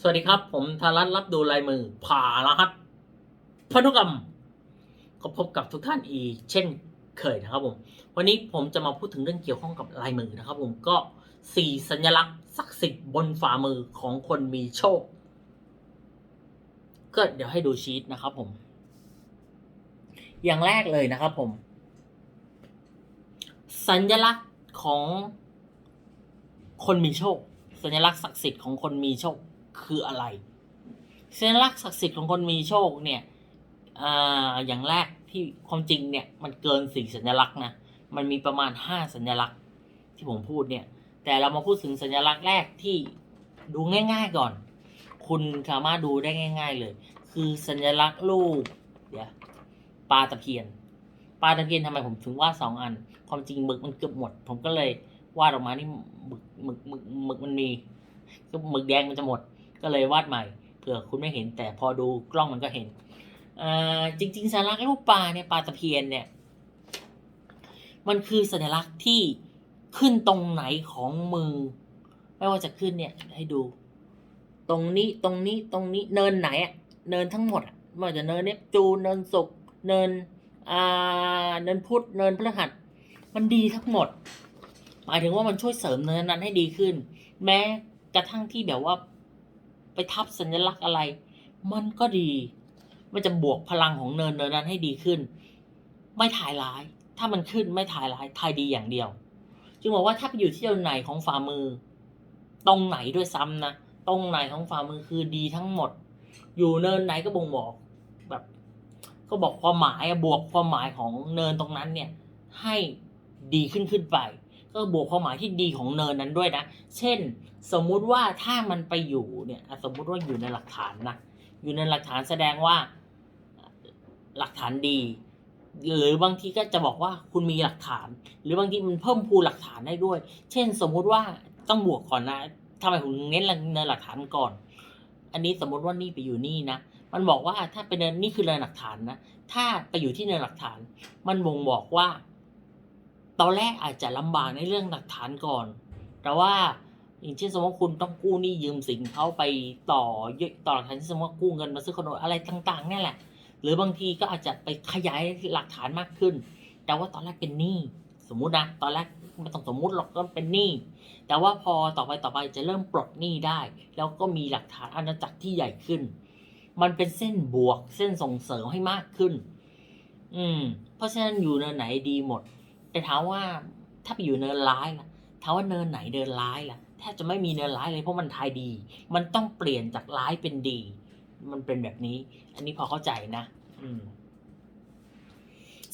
สวัสดีครับ ผมธารัตรับดูลายมือ ผ่ารหัสพันธุกรรม ก็พบกับทุกท่านอีกเช่นเคยนะครับผม วันนี้ผมจะมาพูดถึงเรื่องเกี่ยวข้องกับลายมือนะครับผมก็สี่สัญลักษณ์ศักดิ์สิทธิ์บนฝ่ามือของคนมีโชค ก็เดี๋ยวให้ดูชีตนะครับผม อย่างแรกเลยนะครับผม สัญลักษณ์ของคนมีโชค สัญลักษณ์ศักดิ์สิทธิ์ของคนมีโชค คืออะไรสัญลักษณ์ศักดิ์สิทธิ์ของคนมีโชคเนี่ยอ่าอย่างแรกที่ความจริงเนี่ยมันเกินสี่สัญลักษณ์นะมันมีประมาณห้าสัญลักษณ์ที่ผมพูดเนี่ย แต่เรามาพูดถึงสัญลักษณ์แรกที่ดูง่าย ๆก่อน คุณสามารถดูได้ง่าย ๆเลย คือสัญลักษณ์รูปเดี๋ยวปลาตะเพียนปลาตะเพียนทำไมผมถึงวาดสองอัน ความจริงหมึกมันเกือบหมด ผมก็เลยวาดออกมานี่หมึกหมึกหมึกหมึกมันมีก็หมึกแดงมันจะหมด ก็เลยวาดใหม่เผื่อคุณไม่เห็น แต่พอดูกล้องมันก็เห็นจริง ๆ สัญลักษณ์รูปปลาเนี่ยปลาตะเพียนเนี่ย มันคือสัญลักษณ์ที่ขึ้นตรงไหนของมือ ไม่ว่าจะขึ้นเนี่ย ให้ดู ตรงนี้ตรงนี้ตรงนี้เนินไหนอะเนินทั้งหมดอะไม่ว่าจะเนินเนปจูนเนินศุกร์เนินอ่าเนินพุธเนินพฤหัส มันดีทั้งหมด หมายถึงว่ามันช่วยเสริมเนินนั้นให้ดีขึ้น แม้กระทั่งที่แบบว่า ไปทับสัญลักษณ์อะไร มันก็ดี มันจะบวกพลังของเนินเนินนั้นให้ดีขึ้น ไม่ถ่ายร้าย ถ้ามันขึ้นไม่ถ่ายร้ายถ่ายดีอย่างเดียว จึงบอกว่าถ้าไปอยู่ที่ตรงไหนของฝ่ามือ ตรงไหนด้วยซ้ำนะ ตรงไหนของฝ่ามือคือดีทั้งหมด อยู่เนินไหนก็บ่งบอกแบบ ก็บอกความหมายอะบวกความหมายของเนินตรงนั้นเนี่ย ให้ดีขึ้นขึ้นไป ก็บวกความหมายที่ดีของเนินนั้นด้วยนะ เช่น สมมุติว่าถ้ามันไปอยู่เนี่ยสมมุติว่าอยู่ในหลักฐานนะอยู่ในหลักฐานแสดงว่าหลักฐานดี หรือบางทีก็จะบอกว่าคุณมีหลักฐาน หรือบางทีมันเพิ่มพูนหลักฐานได้ด้วย เช่น สมมุติว่าต้องบวกก่อนนะทำไมผมเน้นในหลักฐานก่อน อันนี้สมมติว่านี่ไปอยู่นี่นะมันบอกว่าถ้าเป็นเนินนี่คือเนินหลักฐานนะถ้าไปอยู่ที่เนินหลักฐาน มันบ่งบอกว่า ตอนแรกอาจจะลำบากในเรื่องหลักฐานก่อน แต่ว่าอย่างเช่นสมมติคุณต้องกู้หนี้ยืมสินเขาไปต่อต่อหลักฐานที่สมมติกู้เงินมาซื้อคอนโดอะไรต่างๆนี่แหละ หรือบางทีก็อาจจะไปขยายหลักฐานมากขึ้น แต่ว่าตอนแรกเป็นหนี้สมมุตินะตอนแรกไม่ต้องสมมุติหรอกก็เป็นหนี้แต่ว่าพอต่อไปต่อไปจะเริ่มปลดหนี้ได้ แล้วก็มีหลักฐานอาณาจักรที่ใหญ่ขึ้น มันเป็นเส้นบวกเส้นส่งเสริมให้มากขึ้น อืม เพราะฉะนั้นอยู่เนินไหนดีหมด แต่ถามว่าถ้าไปอยู่เนินร้ายล่ะถามว่าเนินไหนเดินร้ายล่ะแทบจะไม่มีเนินร้ายเลยเพราะมันทายดี มันต้องเปลี่ยนจากร้ายเป็นดี มันเป็นแบบนี้ อันนี้พอเข้าใจนะ อืม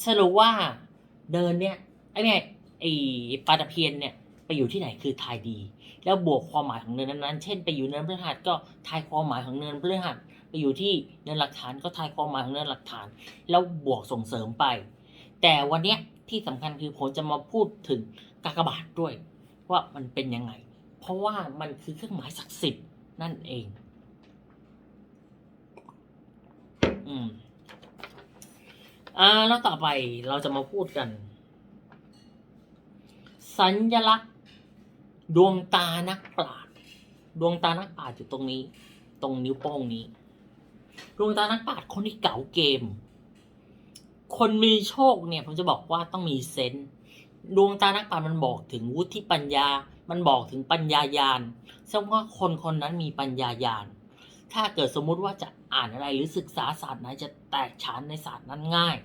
สรุปว่าเดินเนี่ยไอ้เนี่ยไอ้ปลาตะเพียนเนี่ยไปอยู่ที่ไหนคือทายดี แล้วบวกความหมายของเนินนั้นๆ เช่น ไปอยู่เนินพฤหัสก็ทายความหมายของเนินพฤหัสไปอยู่ที่เนินหลักฐานก็ทายความหมายของเนินหลักฐาน แล้วบวกส่งเสริมไป แต่วันเนี้ย ที่สำคัญคือผมจะมาพูดถึงกากบาทด้วย ว่ามันเป็นยังไง เพราะว่ามันคือเครื่องหมายศักดิ์สิทธิ์นั่นเอง อืมอ่าแล้วต่อไปเราจะมาพูดกัน สัญลักษณ์ ดวงตานักปราชญ์ดวงตานักปราชญ์อยู่ตรงนี้ ตรงนิ้วโป้งนี้ ดวงตานักปราชญ์คนที่เก่าเกม คนมีโชคเนี่ยผมจะบอกว่าต้องมีเซนส์ดวงตานักปราชญ์มันบอกถึงวุฒิปัญญา มันบอกถึงปัญญายาณซึ่งว่าคนคนนั้นมีปัญญายาณถ้าเกิดสมมุติว่าจะอ่านอะไรหรือศึกษาศาสตร์ไหนจะแตกฉานในศาสตร์นั้นง่าย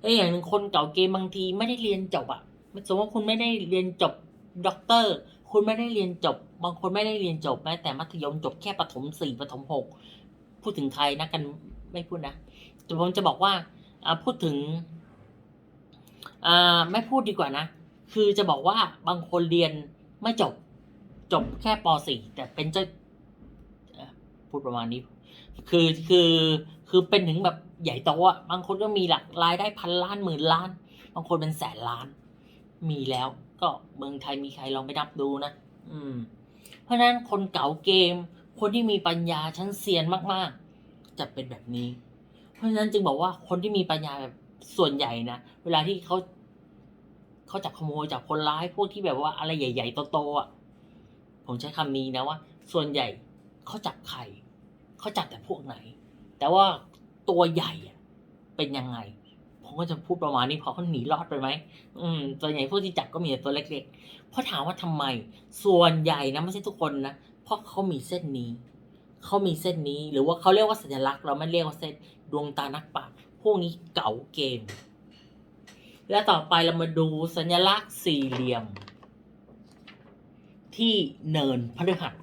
เอ้ยอย่างหนึ่งคนเก่าเกมบางทีไม่ได้เรียนจบอะสมมติว่าคุณไม่ได้เรียนจบด็อกเตอร์ คุณไม่ได้เรียนจบ บางคนไม่ได้เรียนจบแม้แต่มัธยมจบแค่ประถมสี่ประถมหกพูดถึงใครนะกันไม่พูดนะแต่ผมจะบอกว่า พูดถึงอ่าไม่พูดดีกว่านะ คือจะบอกว่าบางคนเรียนไม่จบจบแค่ป .4 แต่เป็นเจ้าพูดประมาณนี้ คือคือคือเป็นถึงแบบใหญ่โตอะบางคนก็มีหลักรายได้พันล้านหมื่นล้าน บางคนเป็นแสนล้าน มีแล้วก็เมืองไทยมีใครลองไปนับดูนะ อืม เพราะฉะนั้นคนเก่าเกม คนที่มีปัญญาชั้นเซียนมาก ๆ จะเป็นแบบนี้ เพราะฉะนั้นจึงบอกว่าคนที่มีปัญญาแบบส่วนใหญ่นะเวลาที่เขาเขาจับขโมยจับคนร้ายพวกที่แบบว่าอะไรใหญ่ๆโตๆอะผมใช้คำนี้นะว่า ส่วนใหญ่เขาจับใครเขาจับแต่พวกไหน แต่ว่าตัวใหญ่อะเป็นยังไง ผมก็จะพูดประมาณนี้พราะเขาหนีรอดไปไหมอืมตัวใหญ่พวกที่จับก็มีแต่ตัวเล็กๆเพราะถามว่าทำไม ส่วนใหญ่นะไม่ใช่ทุกคนนะเพราะเขามีเส้นนี้ เขามีเส้นนี้ หรือว่าเขาเรียกว่าสัญลักษณ์เราไม่เรียกว่าเส้นดวงตานักปราชญ์พวกนี้เก๋าเกม และต่อไปเรามาดูสัญลักษณ์สี่เหลี่ยม ที่เนินพฤหัส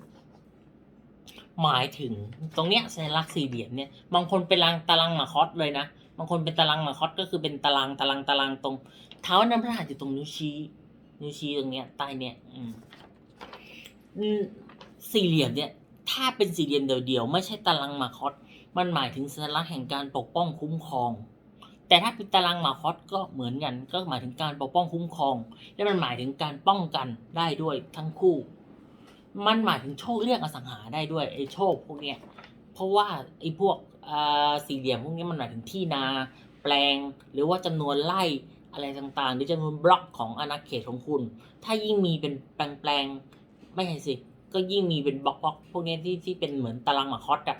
หมายถึงตรงเนี้ยสัญลักษณ์สี่เหลี่ยมเนี่ยบางคนเป็นตารางตารางมาคอสเลยนะบางคนเป็นตารางมาคอสก็คือเป็นตารางตารางตารางตรง เท้าน้ำพระหัสอยู่ตรงนิ้วชี้นิ้วชี้ตรงเนี้ยใต้เนี้ยอืมสี่เหลี่ยมเนี่ย ถ้าเป็นสี่เหลี่ยมเดียวๆไม่ใช่ตารางมาคอสมันหมายถึงสัญลักษณ์แห่งการปกป้องคุ้มครอง แต่ถ้าเป็นตารางมาคอสก็เหมือนกันก็หมายถึงการปกป้องคุ้มครอง และมันหมายถึงการป้องกันได้ด้วยทั้งคู่ มันหมายถึงโชคเรียกอสังหาได้ด้วยไอ้โชคพวกเนี้ยเพราะว่าไอ้พวกสี่เหลี่ยมพวกนี้มันหมายถึงที่นาแปลง หรือว่าจำนวนไร่อะไรต่างๆ หรือจำนวนบล็อกของอาณาเขตของคุณ ถ้ายิ่งมีเป็นแปลงๆไม่ใช่สิ ก็ยิ่งมีเป็นบล็อกบล็อกพวกนี้ที่ที่เป็นเหมือนตารางหมาคอสอะ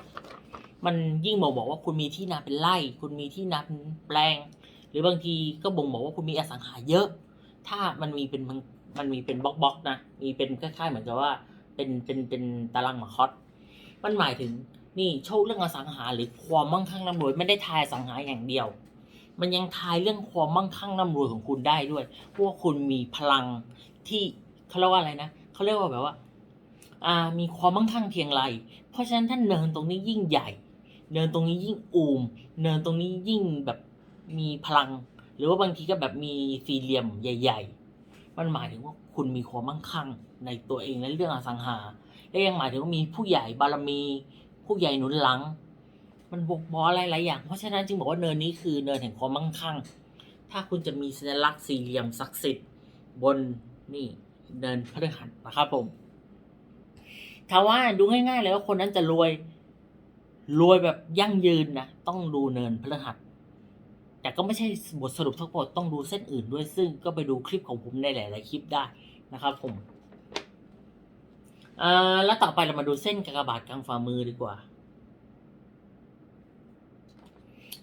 มันยิ่งบอกบอกว่าคุณมีที่นาเป็นไร่ คุณมีที่นาเป็นแปลง หรือบางทีก็บ่งบอกว่าคุณมีอสังหาเยอะ ถ้ามันมีเป็นมันมันมีเป็นบล็อกบล็อกนะ มีเป็นคล้ายๆเหมือนกับว่าเป็นเป็นเป็นตารางหมาคอสมันหมายถึงนี่โชคเรื่องอสังหาหรือความมั่งคั่งร่ำรวยไม่ได้ทายอสังหาอย่างเดียว มันยังทายเรื่องความมั่งคั่งร่ำรวยของคุณได้ด้วยเพราะว่าคุณมีพลังที่เขาเรียกว่าอะไรนะเขาเรียกว่าแบบว่า มีความมั่งคั่งเพียงไร เพราะฉะนั้นถ้าเนินตรงนี้ยิ่งใหญ่ เนินตรงนี้ยิ่งอูม เนินตรงนี้ยิ่งแบบมีพลัง หรือว่าบางทีก็แบบมีสี่เหลี่ยมใหญ่ ๆ มันหมายถึงว่าคุณมีความมั่งคั่งในตัวเองและเรื่องอสังหา และยังหมายถึงว่ามีผู้ใหญ่บารมี ผู้ใหญ่หนุนหลัง มันบกบอกอะไรหลายอย่าง เพราะฉะนั้นจึงบอกว่าเนินนี้คือเนินแห่งความมั่งคั่ง ถ้าคุณจะมีสัญลักษณ์สี่เหลี่ยมศักดิ์สิทธิ์บนนี่เนินพฤหัสนะครับผม ถามว่าดูง่ายๆเลยว่าคนนั้นจะรวย รวยแบบยั่งยืนนะต้องดูเนินพฤหัส แต่ก็ไม่ใช่บทสรุปทั้งหมดต้องดูเส้นอื่นด้วยซึ่งก็ไปดูคลิปของผมในหลาย ๆ คลิปได้นะครับผมอ่าแล้วต่อไปเรามาดูเส้นกากบาทกลางฝ่ามือดีกว่า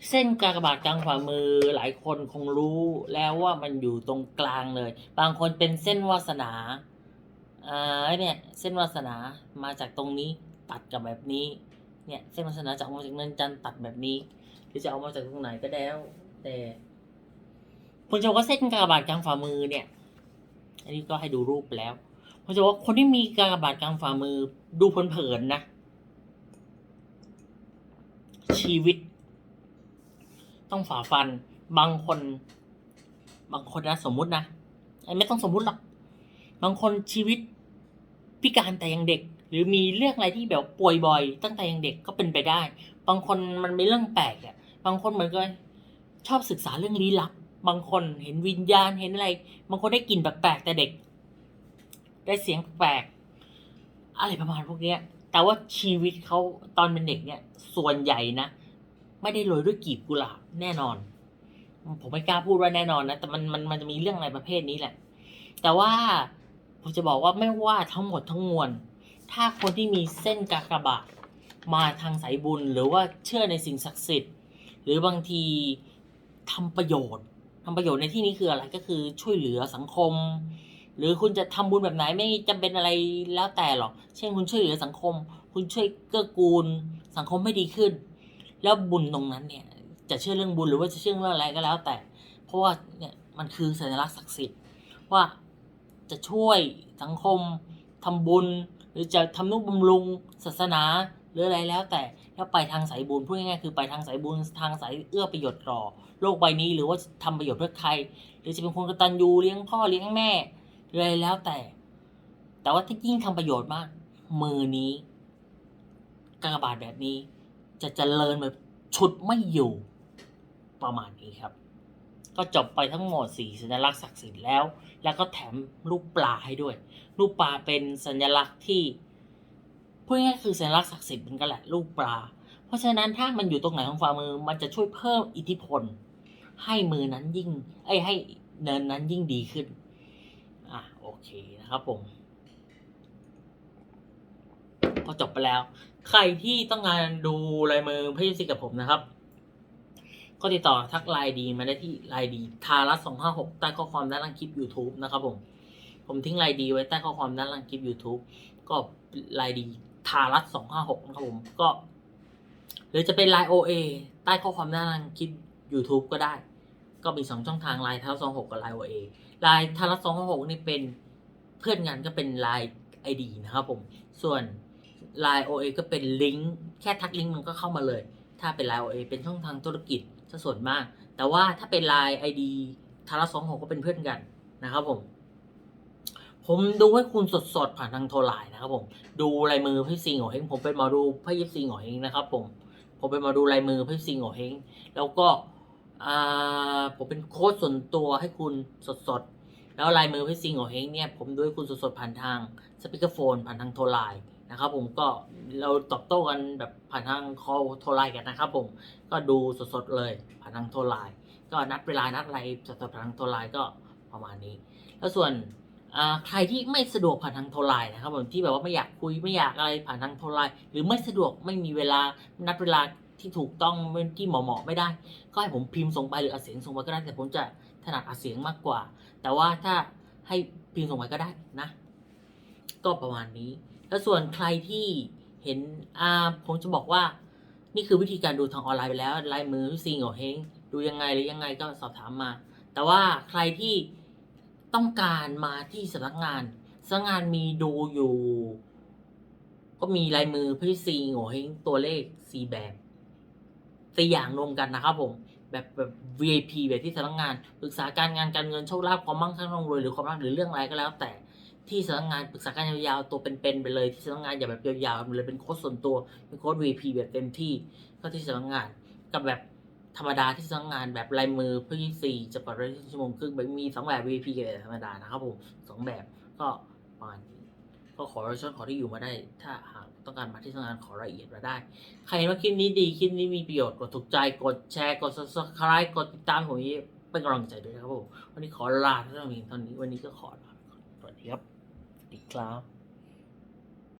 เส้นกากบาทกลางฝ่ามือหลายคนคงรู้แล้วว่ามันอยู่ตรงกลางเลย บางคนเป็นเส้นวาสนา อ่าเนี่ยเส้นวาสนามาจากตรงนี้ตัดกับแบบนี้ เนี่ยเส้นวาสนาจะออกมาจากเนินจันทร์ตัดแบบนี้ หรือจะเอามาจากตรงไหนก็แล้ว แต่ผมจะบอกว่าเส้นกากบาทกลางฝ่ามือเนี่ย อันนี้ก็ให้ดูรูปไปแล้วผมจะบอกว่าคนที่มีกากบาทกลางฝ่ามือดูเผินๆนะ ชีวิต ต้องฝ่าฟัน บางคน บางคนนะสมมุตินะไอ้ไม่ต้องสมมุติหรอกบางคนชีวิต พิการแต่ยังเด็ก หรือมีเรื่องอะไรที่แบบป่วยบ่อย ตั้งแต่ยังเด็กก็เป็นไปได้ บางคนมันไม่เรื่องแปลกอะบางคนเหมือนกันชอบศึกษาเรื่องลี้ลับ บางคนเห็นวิญญาณเห็นอะไร บางคนได้กลิ่นแปลกๆแต่เด็ก ได้เสียงแปลกอะไรประมาณพวกเนี้ย แต่ว่าชีวิตเขาตอนเป็นเด็กเนี่ย ส่วนใหญ่นะ ไม่ได้โรยด้วยกีบกุหลาบแน่นอน ผมไม่กล้าพูดว่าแน่นอนนะ แต่มันมันมันจะมีเรื่องอะไรประเภทนี้แหละ แต่ว่า ผมจะบอกว่าไม่ว่าทั้งหมดทั้งมวล ถ้าคนที่มีเส้นกากบาทมาทางสายบุญหรือว่าเชื่อในสิ่งศักดิ์สิทธิ์ หรือบางทีทำประโยชน์ทำประโยชน์ในที่นี้คืออะไรก็คือช่วยเหลือสังคม หรือคุณจะทำบุญแบบไหนไม่จำเป็นอะไรแล้วแต่หรอก เช่นคุณช่วยเหลือสังคม คุณช่วยเกื้อกูล สังคมให้ดีขึ้น แล้วบุญตรงนั้นเนี่ย จะเชื่อเรื่องบุญหรือว่าจะเชื่อเรื่องอะไรก็แล้วแต่ เพราะว่าเนี่ยมันคือสัญลักษณ์ศักดิ์สิทธิ์ว่า จะช่วยสังคมทำบุญ หรือจะทำนุบำรุงศาสนาหรืออะไรแล้วแต่แล้วไปทางสายบุญพูดง่ายๆคือไปทางสายบุญทางสายเอื้อประโยชน์ต่อโลกใบนี้หรือว่าทำประโยชน์เพื่อใคร หรือจะเป็นคนกตัญญูเลี้ยงพ่อเลี้ยงแม่หรืออะไรแล้วแต่ แต่ว่าถ้ายิ่งทำประโยชน์มาก มือนี้กากบาทแบบนี้ จะเจริญแบบชุดไม่อยู่ประมาณนี้ครับ ก็จบไปทั้งหมดสี่สัญลักษณ์ศักดิ์สิทธิ์แล้ว แล้วก็แถมรูปปลาให้ด้วย รูปปลาเป็นสัญลักษณ์ที่พูดง่ายๆคือสัญลักษณ์ศักดิ์สิทธิ์เหมือนกันแหละรูปปลา เพราะฉะนั้นถ้ามันอยู่ตรงไหนของฝ่ามือมันจะช่วยเพิ่มอิทธิพล ให้มือนั้นยิ่งไอ้ให้เนินนั้นยิ่งดีขึ้นอะโอเคนะครับผมพอจบไปแล้ว ใครที่ต้องการดูลายมือพี่ซีกับผมนะครับ ก็ติดต่อทักไลน์ดีมาได้ที่ไลน์ดีทารัสสองห้าหกใต้ข้อความด้านล่างคลิป YouTube นะครับผม ผมทิ้งไลน์ดีไว้ใต้ข้อความด้านล่างคลิป YouTube ก็ไลน์ดีทารัสสองห้าหกนะครับผมก็ หรือจะเป็นไลน์ OA ใต้ข้อความด้านล่างคลิป YouTube ก็ได้ ก็มีสองช่องทางไลน์ทารัสสองหกกับไลน์ OA ไลน์ทารัสสองห้าหกนี่เป็นเพื่อนงานก็เป็นไลน์ ID นะครับผม ส่วน Line OA ก็เป็นลิงก์แค่ทักลิงก์มันก็เข้ามาเลย ถ้าเป็น Line OA เป็นช่องทางธุรกิจ ซะส่วนมาก แต่ว่าถ้าเป็น Line ID ทาราสองหกก็เป็นเพื่อนกันนะครับผม ผมดูให้คุณสดๆผ่านทางโทรไลน์นะครับผม ดูลายมือพี่ซีโง่เฮงผมเป็นมอดูพี่ยิปซีโง่เฮงนะครับผม ผมเป็นมอดูลายมือพี่ซีโง่เฮงแล้วก็ผมเป็นโค้ชส่วนตัวให้คุณสดๆ แล้วลายมือพี่ซีโง่เฮงเนี่ยผมดูให้คุณสดๆผ่านทางสปีกเกอร์โฟนผ่านทางโทรไลน์ นะครับผมก็เราตอบโต้กันแบบผ่านทางคอลโทรไลน์กันนะครับผมก็ดูสดๆเลยผ่านทางโทรไลน์ก็นัดเวลานัดอะไรสดๆผ่านทางโทรไลน์ก็ประมาณนี้ แล้วส่วนใครที่ไม่สะดวกผ่านทางโทรไลน์นะครับผมที่แบบว่าไม่อยากคุยไม่อยากอะไรผ่านทางโทรไลน์หรือไม่สะดวกไม่มีเวลานัดเวลาที่ถูกต้องที่เหมาะๆไม่ได้ ก็ให้ผมพิมพ์ส่งไปหรืออัดเสียงส่งไปก็ได้แต่ผมจะถนัดอัดเสียงมากกว่า แต่ว่าถ้าให้พิมพ์ส่งไปก็ได้นะ ก็ประมาณนี้ แล้วส่วนใครที่เห็นอ่าผมจะบอกว่า นี่คือวิธีการดูทางออนไลน์ไปแล้วลายมือพี่ซีโง่เฮงดูยังไงหรือยังไงก็สอบถามมา แต่ว่าใครที่ต้องการมาที่สำนักงานสำนักงานมีดูอยู่ ก็มีลายมือพี่ซีโง่เฮงตัวเลขสี่แบบสี่อย่างรวมกันนะครับผม แบบแบบ VIP แบบที่สำนักงานปรึกษาการงานการเงินโชคลาภความมั่งคั่งร่ำรวยหรือความรักหรือเรื่องอะไรก็แล้วแต่ ที่สำนักงานปรึกษาการยาวๆตัวเป็นๆไปเลยที่สำนักงานอย่าแบบยาวๆเลยเป็นโค้ชส่วนตัวเป็นโค้ช VIP แบบเต็มที่ก็ที่สำนักงานกับแบบธรรมดาที่สำนักงานแบบลายมือเพื่อที่สี่จะปล่อยได้ชั่วโมงครึ่งแบบมีสองแบบ VP กับธรรมดานะครับผมสองแบบก็ประมาณนี้ก็ขอรายชื่อขอที่อยู่มาได้ ถ้าหากต้องการมาที่สำนักงานขอรายละเอียดมาได้ ใครเห็นว่าคลิปนี้ดีคลิปนี้มีประโยชน์กดถูกใจกดแชร์กด subscribe กดติดตามผมนี้เป็นกำลังใจด้วยนะครับผมวันนี้ขอลาท่านผู้ชมเพียงเท่านี้วันนี้ก็ขอลาไปก่อนสวัสดีครับ สวัสดีครับ